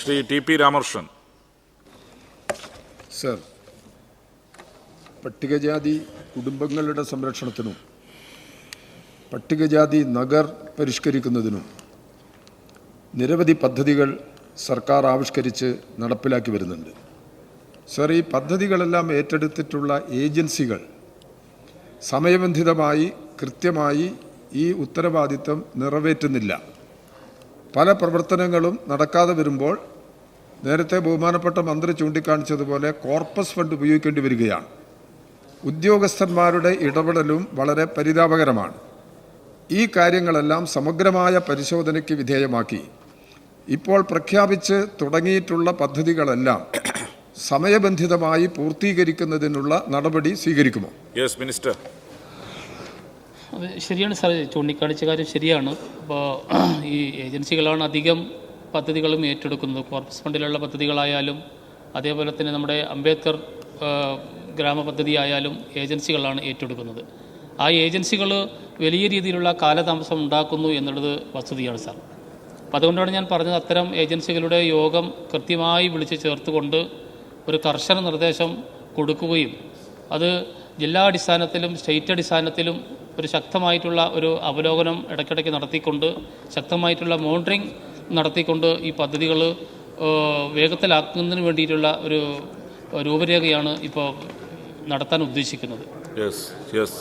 Shri T P Ramakrishnan. Sir പട്ടികജാതി കുടുംബങ്ങളുടെ സംരക്ഷണത്തിനും പട്ടികജാതി നഗർ പരിഷ്കരിക്കുന്നതിനും നിരവധി പദ്ധതികൾ സർക്കാർ ആവിഷ്കരിച്ച് നടപ്പിലാക്കി വരുന്നുണ്ട്. സർ ഈ പദ്ധതികളെല്ലാം ഏറ്റെടുത്തിട്ടുള്ള ഏജൻസികൾ സമയബന്ധിതമായി കൃത്യമായി ഈ ഉത്തരവാദിത്തം നിറവേറ്റുന്നില്ല. പല പ്രവർത്തനങ്ങളും നടക്കാതെ വരുമ്പോൾ നേരത്തെ ബഹുമാനപ്പെട്ട മന്ത്രി ചൂണ്ടിക്കാണിച്ചതുപോലെ കോർപ്പസ് ഫണ്ട് ഉപയോഗിക്കേണ്ടി വരികയാണ്. ഉദ്യോഗസ്ഥന്മാരുടെ ഇടപെടലും വളരെ പരിതാപകരമാണ്. ഈ കാര്യങ്ങളെല്ലാം സമഗ്രമായ പരിശോധനയ്ക്ക് വിധേയമാക്കി. ഇപ്പോൾ പ്രഖ്യാപിച്ച് തുടങ്ങിയിട്ടുള്ള പദ്ധതികളെല്ലാം സമയബന്ധിതമായി പൂർത്തീകരിക്കുന്നതിനുള്ള നടപടി സ്വീകരിക്കുമോ? യെസ് മിനിസ്റ്റർ ശരിയാണ് സാർ ചൂണ്ടിക്കാണിച്ച കാര്യം ശരിയാണ്. അപ്പോൾ ഈ ഏജൻസികളാണ് അധികം പദ്ധതികളും ഏറ്റെടുക്കുന്നത്. കോർപ്പസ് ഫണ്ടിലുള്ള പദ്ധതികളായാലും അതേപോലെ തന്നെ നമ്മുടെ അംബേദ്കർ ഗ്രാമ പദ്ധതി ആയാലും ഏജൻസികളാണ് ഏറ്റെടുക്കുന്നത്. ആ ഏജൻസികൾ വലിയ രീതിയിലുള്ള കാലതാമസം ഉണ്ടാക്കുന്നു എന്നുള്ളത് വസ്തുതയാണ് സാർ. അപ്പം അതുകൊണ്ടാണ് ഞാൻ പറഞ്ഞത് അത്തരം ഏജൻസികളുടെ യോഗം കൃത്യമായി വിളിച്ച് ചേർത്തുകൊണ്ട് ഒരു കർശന നിർദ്ദേശം കൊടുക്കുകയും അത് ജില്ലാ അടിസ്ഥാനത്തിലും സ്റ്റേറ്റ് അടിസ്ഥാനത്തിലും ഒരു ശക്തമായിട്ടുള്ള ഒരു അവലോകനം ഇടയ്ക്കിടയ്ക്ക് നടത്തിക്കൊണ്ട് ശക്തമായിട്ടുള്ള മോണിറ്ററിംഗ് നടത്തിക്കൊണ്ട് ഈ പദ്ധതികൾ വേഗത്തിലാക്കുന്നതിന് വേണ്ടിയിട്ടുള്ള ഒരു രൂപരേഖയാണ് ഇപ്പോൾ നടത്താൻ ഉദ്ദേശിക്കുന്നത്. Yes yes